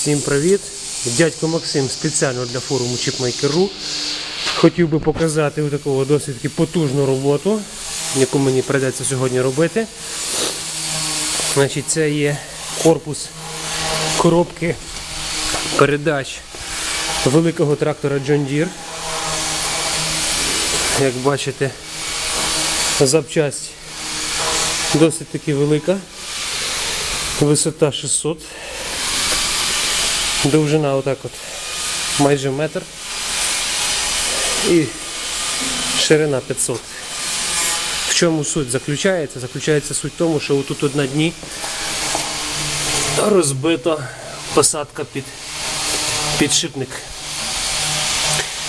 Всім привіт! Дядько Максим спеціально для форуму Chipmaker.ru хотів би показати таку досить потужну роботу, яку мені прийдеться сьогодні робити. Значить, це є корпус коробки передач великого трактора John Deere. Як бачите, запчасть досить таки велика. Висота 600. Довжина отак от майже метр. І ширина 500. В чому суть заключається? Заключається суть в тому, що отут от на дні розбита посадка під підшипник.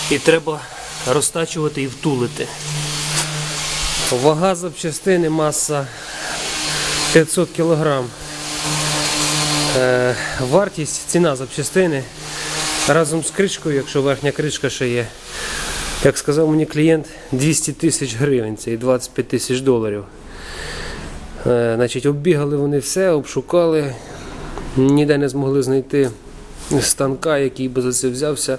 І треба розтачувати і втулити. Вага запчастини, маса 500 кг. Е, вартість, ціна запчастини разом з кришкою, якщо верхня кришка ще є. Як сказав мені клієнт, 200 тисяч гривень, це і 25 тисяч доларів. Е, значить, оббігали вони все, обшукали, ніде не змогли знайти станка, який би за це взявся.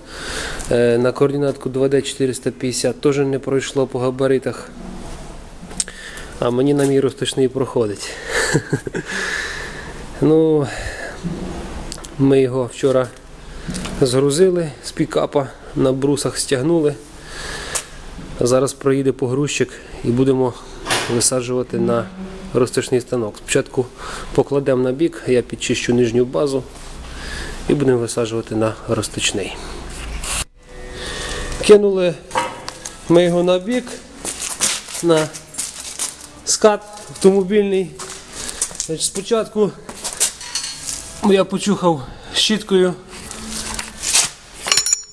Е, на координатку 2D450 теж не пройшло по габаритах. А мені на мій розточний проходить. Ну, ми його вчора згрузили з пікапа, на брусах стягнули. Зараз проїде погрузчик і будемо висаджувати на розточний станок. Спочатку покладемо на бік, я підчищу нижню базу і будемо висаджувати на розточний. Кинули ми його на бік, на скат автомобільний. Спочатку я почухав щіткою,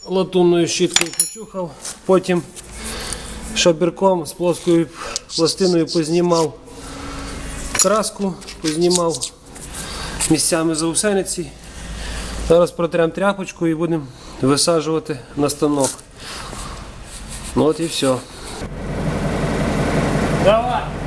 латунною щіткою почухав, потім шабірком з плоскою пластиною познімав краску, познімав місцями заусениці. Зараз протремо тряпочку і будемо висаджувати на станок. Ну от і все. Давай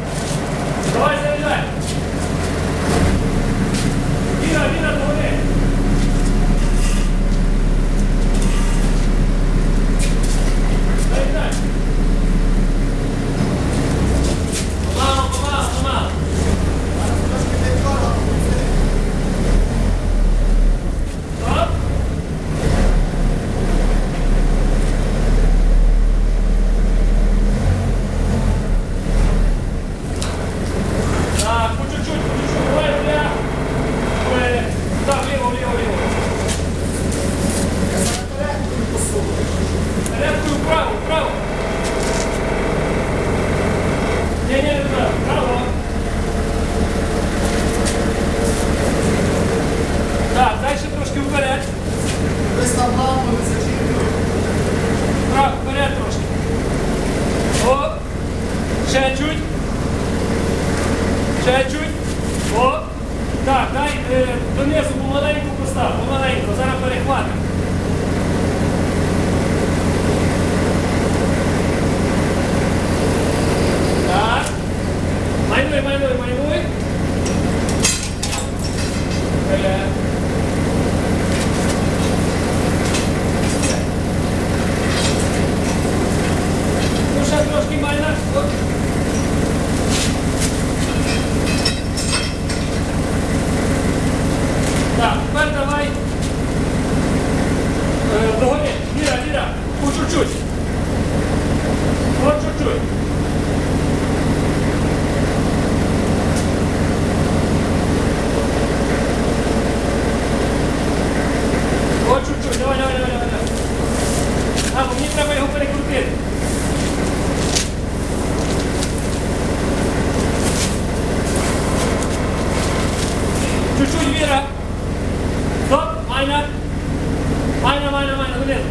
Майна, майна, майна, донизу.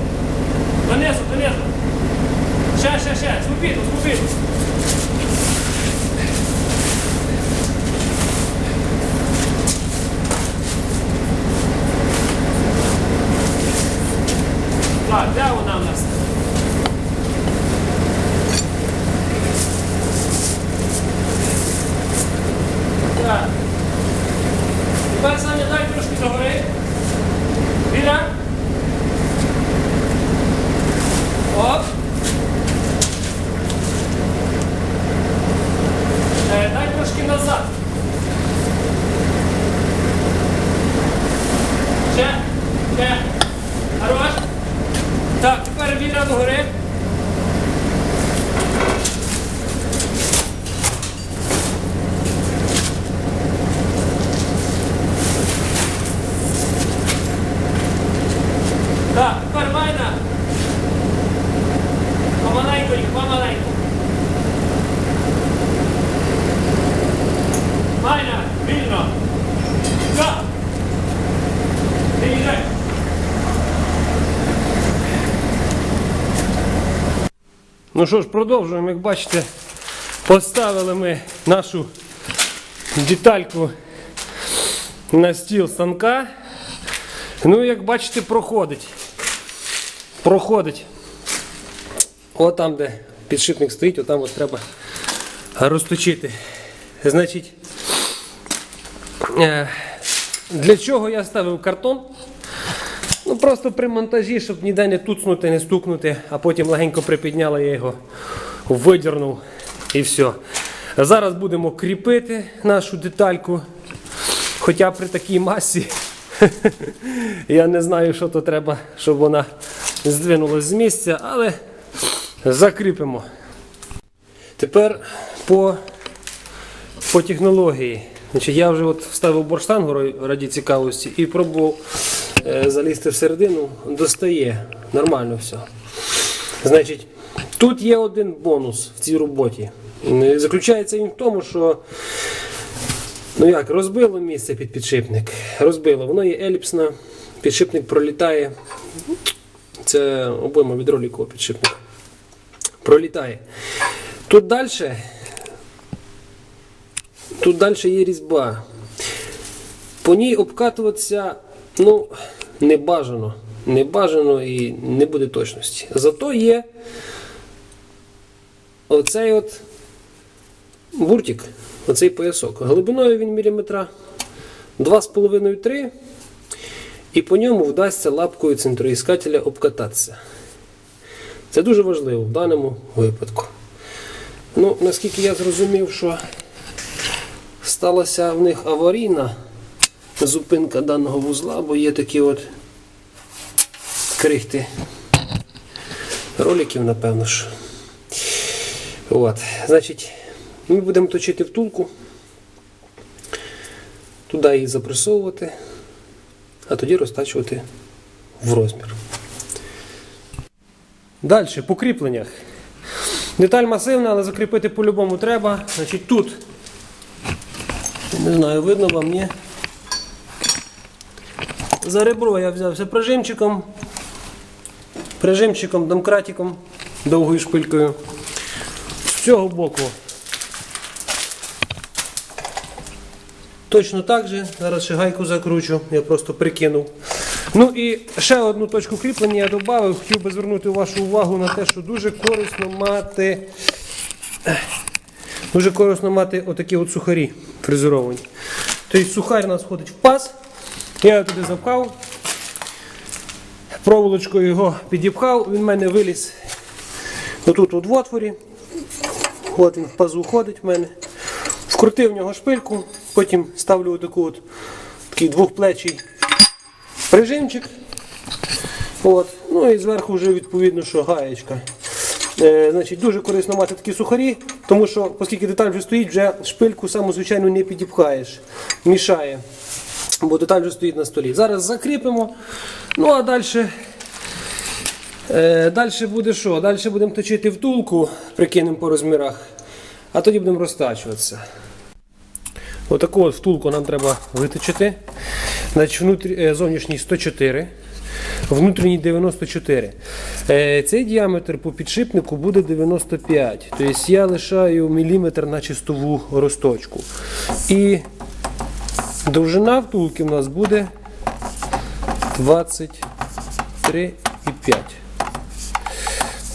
Донизу, донизу. Ще, ще, ще. Спокійно, спокійно. Так, де вона в нас? Так. Тепер Саня дай трошки догори. Віра. Оп. Е, дай трошки назад. Ще, ще. Хорош. Так, тепер віра догори. Так, тепер майна. Помаленьку їх, помаленьку. Майна, вільно. Так. Не їжджай. Ну що ж, продовжуємо. Як бачите, поставили ми нашу детальку на стіл станка. Ну, як бачите, проходить. Проходить. От там, де підшипник стоїть, отам от треба розточити. Значить, е, для чого я ставив картон? Просто при монтажі, щоб ніде не туцнути, не стукнути, а потім легенько припідняли, я його видірнув і все. Зараз будемо кріпити нашу детальку. Хоча при такій масі я не знаю, що то треба, щоб вона здвинулася з місця, але закріпимо. Тепер по, по технології. Значить, я вже от вставив борштангу раді цікавості і пробував залізти всередину, достає. Нормально все. Значить, тут є один бонус в цій роботі. Е, Заключається він в тому, що ну як, розбило місце під підшипник. Розбило. Воно є еліпсне, підшипник пролітає. Це обойма від ролікового підшипника. Пролітає. Тут далі. Тут далі є різьба. По ній обкатуватися ну, не бажано. Не бажано і не буде точності. Зато є оцей от буртик, оцей поясок. Глибиною він міліметра 2,5-3. І по ньому вдасться лапкою центроіскателя обкататися. Це дуже важливо в даному випадку. Ну, наскільки я зрозумів, що сталася в них аварійна зупинка даного вузла, бо є такі от крихти роликів, напевно ж. От. Значить, ми будемо точити втулку, туди її запресовувати, а тоді розтачувати в розмір. Далі, по кріпленнях. Деталь масивна, але закріпити по-любому треба. Значить, тут, не знаю, видно вам, ні. За ребро я взявся прижимчиком, прижимчиком, домкратиком, довгою шпилькою. З цього боку. Точно так же. Зараз ще гайку закручу, я просто прикинув. Ну і ще одну точку кріплення я додав. Хотів би звернути вашу увагу на те, що дуже корисно мати. Дуже корисно мати отакі от сухарі фрезеровані. Тобто сухар у нас входить в паз. Я туди запхав. Проволочкою його підіпхав, він в мене виліз отут от в отворі. От він в пазу ходить в мене. Вкрутив в нього шпильку, потім ставлю отаку от, такий двохплечий прижимчик. От. Ну і зверху вже відповідно, що гаєчка. Е, значить, Дуже корисно мати такі сухарі, тому що, оскільки деталь вже стоїть, вже шпильку саму звичайно не підіпхаєш. Мішає. Бо деталь вже стоїть на столі. Зараз закріпимо. Ну а далі. Е, далі буде що? Далі будемо точити втулку, прикинемо по розмірах, а тоді будемо розтачуватися. Отаку от втулку нам треба виточити. Значить, внутрі, е, зовнішній 104, внутрішній 94. Е, Цей діаметр по підшипнику буде 95. Тобто я лишаю міліметр на чистову розточку. І довжина втулки в нас буде 23,5.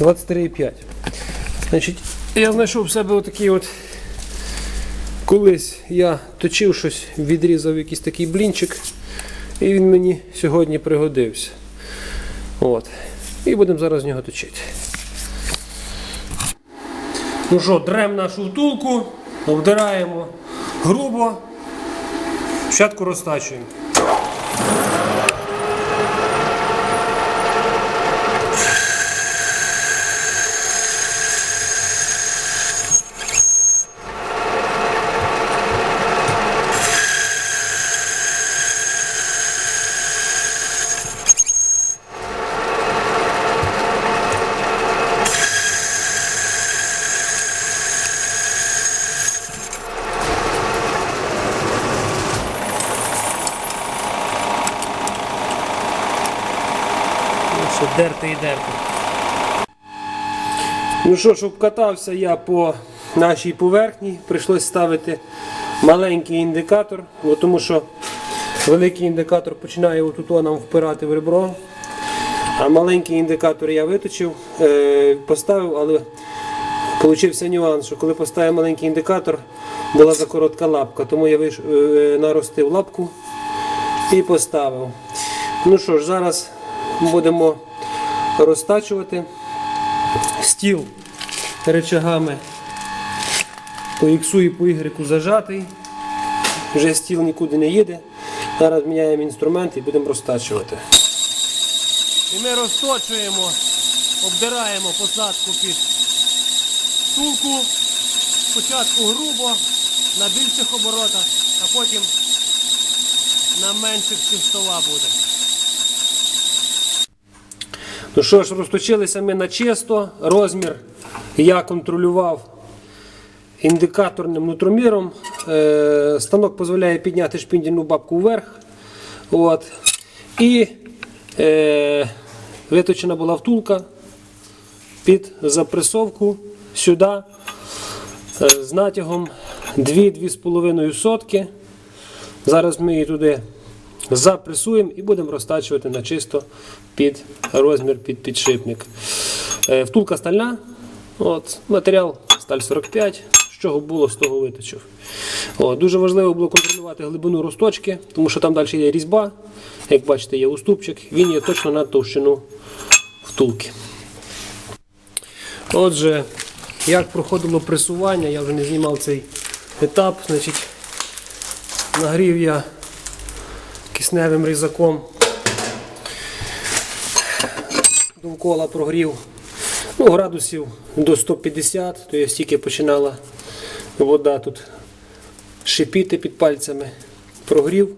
23,5. Значить, я знайшов в себе отакий от. Колись я точив щось, відрізав якийсь такий блінчик І він мені сьогодні пригодився. От. І будемо зараз з нього точити. Ну що, дрем нашу втулку, обдираємо грубо, спочатку розтачуємо. Ну що, дерти. Ну що, щоб катався я по нашій поверхні, прийшлось ставити маленький індикатор, тому що великий індикатор починає отут нам впирати в ребро. А маленький індикатор я виточив, е, поставив, але Получився нюанс, що коли поставив маленький індикатор, була закоротка лапка, тому я е, наростив лапку і поставив. Ну що ж, зараз будемо розтачувати стіл речагами по X і по Y зажатий. Вже стіл нікуди не їде. Зараз міняємо інструмент і будемо розтачувати. І ми розточуємо, обдираємо посадку під втулку. Спочатку грубо, на більших оборотах, а потім на менших чистова буде. Ну що ж, розточилися ми на чисто. Розмір я контролював індикаторним нутроміром. Е, станок дозволяє підняти шпіндільну бабку вверх. От. І е, виточена була втулка під запресовку сюди е, з натягом 2-2,5 сотки. Зараз ми її туди запресуємо і будемо розтачувати на чисто під розмір під підшипник. Е, Втулка стальна, от, матеріал сталь 45, з чого було, з того виточив. От, дуже важливо було контролювати глибину розточки, тому що там далі є різьба. Як бачите, є уступчик, він є точно на товщину втулки. Отже, як проходило пресування, я вже не знімав цей етап. Значить, нагрів я кисневим різаком. Довкола прогрів ну, градусів до 150, то є стільки починала вода тут шипіти під пальцями. Прогрів.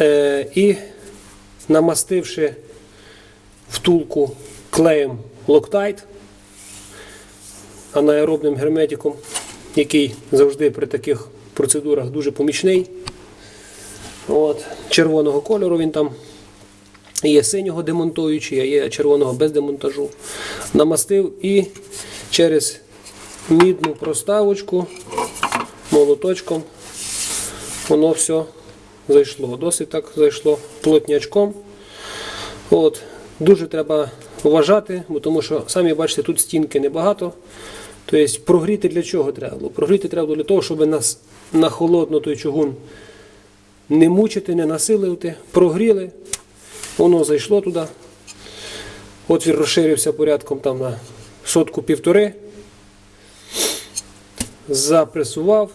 Е, і намастивши втулку клеєм Loctite, анаеробним герметиком, який завжди при таких процедурах дуже помічний. От, червоного кольору він там. Є синього демонтуючий, а є червоного без демонтажу. Намастив і через мідну проставочку молоточком воно все зайшло. Досить так зайшло плотнячком. От. Дуже треба вважати, бо тому що, самі бачите, тут стінки небагато. Тобто прогріти для чого треба було? Прогріти треба було для того, щоб нас на холодно той чугун не мучити, не насилити. Прогріли, воно зайшло туди. Отвір розширився порядком там на сотку півтори. Запресував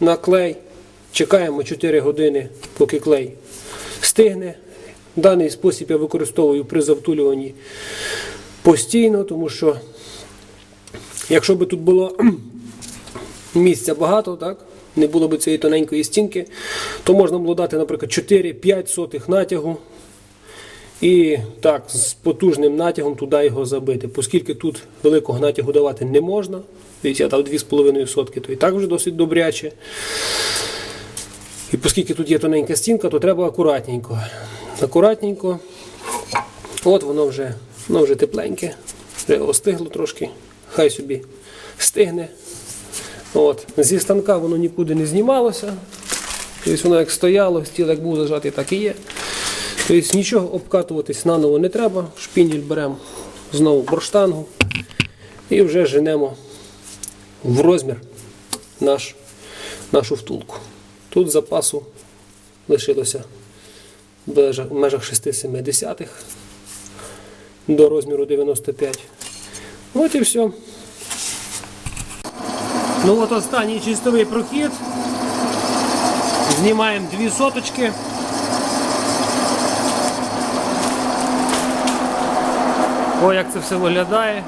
на клей. Чекаємо 4 години, поки клей стигне. Даний спосіб я використовую при завтулюванні постійно, тому що якщо б тут було місця багато, так, не було б цієї тоненької стінки, то можна було дати, наприклад, 4-5 сотих натягу і так, з потужним натягом туди його забити. Оскільки тут великого натягу давати не можна, дивіться, я дав 2,5 сотки, то і так вже досить добряче. І оскільки тут є тоненька стінка, то треба акуратненько. Акуратненько. От воно вже, воно вже тепленьке, вже остигло трошки, хай собі стигне. От. Зі станка воно нікуди не знімалося. Тобто воно як стояло, стіл як був зажатий, так і є. Тобто нічого обкатуватись наново не треба. Шпінділь беремо знову борштангу і вже женемо в розмір наш, нашу втулку. Тут запасу лишилося в межах 6,7 до розміру 95. От і все. Ну от останній чистовий прохід. Знімаємо дві соточки. О, як це все виглядає.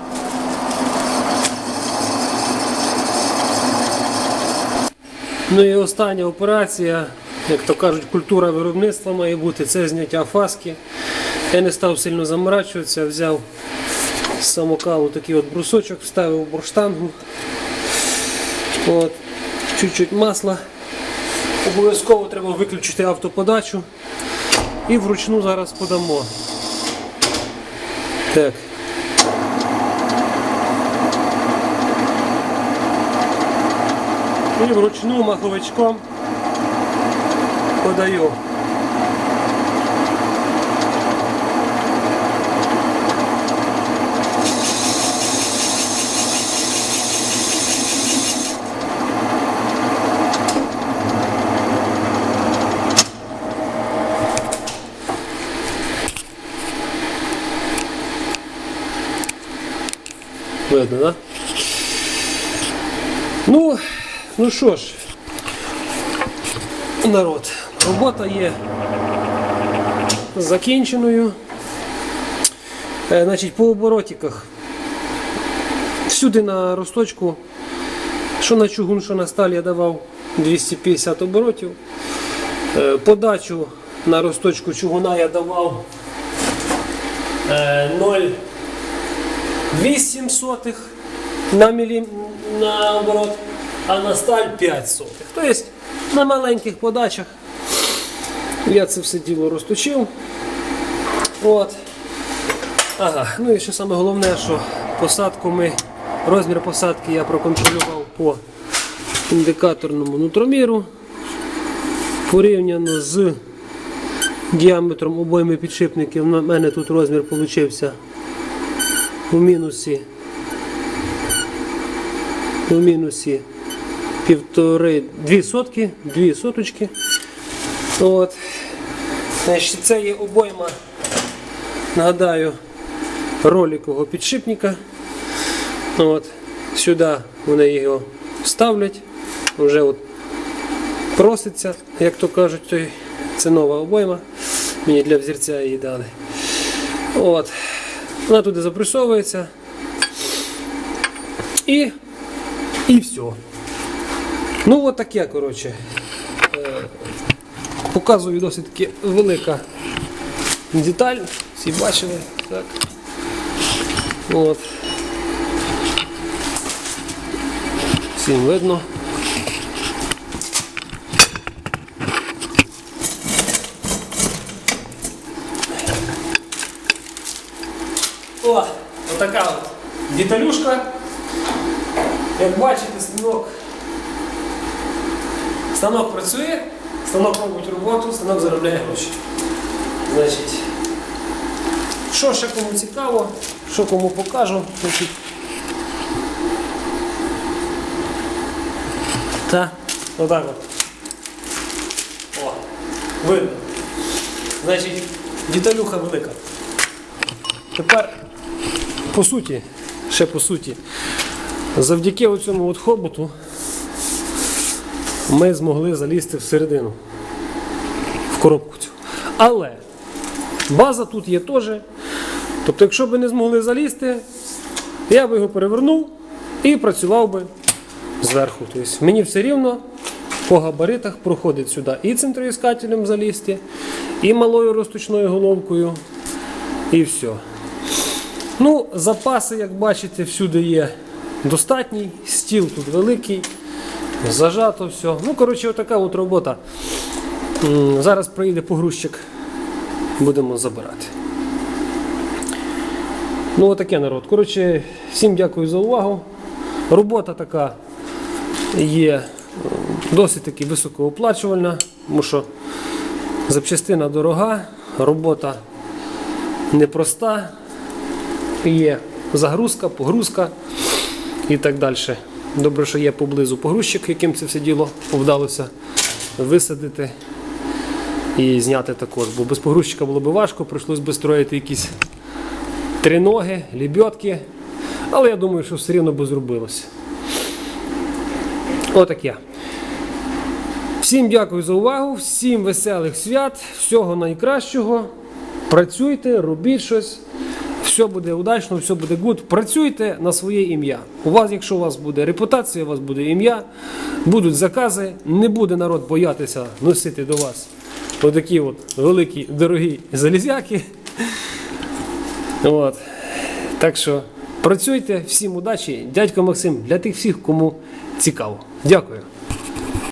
Ну і остання операція, як то кажуть, культура виробництва має бути, це зняття фаски. Я не став сильно заморачуватися, взяв з самокалу такий от брусочок, вставив бурштангу. От, чуть-чуть масла. Обов'язково треба виключити автоподачу і вручну зараз подамо. Так. І вручну маховичком подаю. Видно, да? Ну, ну що ж, народ, робота є закінченою. Е, Значить, по оборотиках. Всюди на росточку, що на чугун, що на сталь я давав 250 оборотів. Е, Подачу на росточку чугуна я давав е, 0,8 сотих на, мілі... на оборот, а на сталь 5 сотих. Тобто на маленьких подачах я це все діло розточив. От. Ага. Ну і ще саме головне, що посадку ми, розмір посадки я проконтролював по індикаторному нутроміру. Порівняно з діаметром обойми підшипників, на мене тут розмір получився у мінусі у мінусі півтори, дві сотки, дві соточки. От. Значить, це є обойма, нагадаю, роликового підшипника. От. Сюди вони його ставлять, вже от проситься, як то кажуть, це нова обойма. Мені для взірця її дали. От. Вона туди запресовується. І і все. Ну, от таке, коротше. Е, Показую досить таки велика деталь. Всі бачили. Так. От. Всім видно. О, отака от деталюшка. Як бачите, станок, станок працює, станок робить роботу, станок заробляє гроші. Значить, що ще кому цікаво, що кому покажу. Та, отак от. О, видно. Значить, деталюха велика. Тепер, по суті, ще по суті, завдяки оцьому от хоботу ми змогли залізти всередину, в коробку цю. Але база тут є теж. Тобто, якщо б не змогли залізти, я би його перевернув і працював би зверху. Тобто мені все рівно по габаритах проходить сюди і центроіскателем залізти, і малою розточною головкою, і все. Ну, запаси, як бачите, всюди є достатній, стіл тут великий, зажато все. Ну, коротше, отака от робота. Зараз приїде погрузчик, будемо забирати. Ну, отаке народ. Коротше, всім дякую за увагу. Робота така є досить таки високооплачувальна, тому що запчастина дорога, робота непроста, є загрузка, погрузка і так далі. Добре, що є поблизу погрузчик, яким це все діло вдалося висадити. і зняти також. Бо без погрузчика було б важко, прийшлось би строїти якісь триноги, лебедки. Але я думаю, що все рівно би зробилося. Отаке. Всім дякую за увагу, всім веселих свят, всього найкращого. Працюйте, робіть щось. Все буде удачно, все буде гуд. Працюйте на своє ім'я. У вас, якщо у вас буде репутація, у вас буде ім'я, будуть закази, не буде народ боятися носити до вас отакі от великі дорогі залізяки. От. Так що працюйте, всім удачі. Дядько Максим, для тих всіх, кому цікаво. Дякую.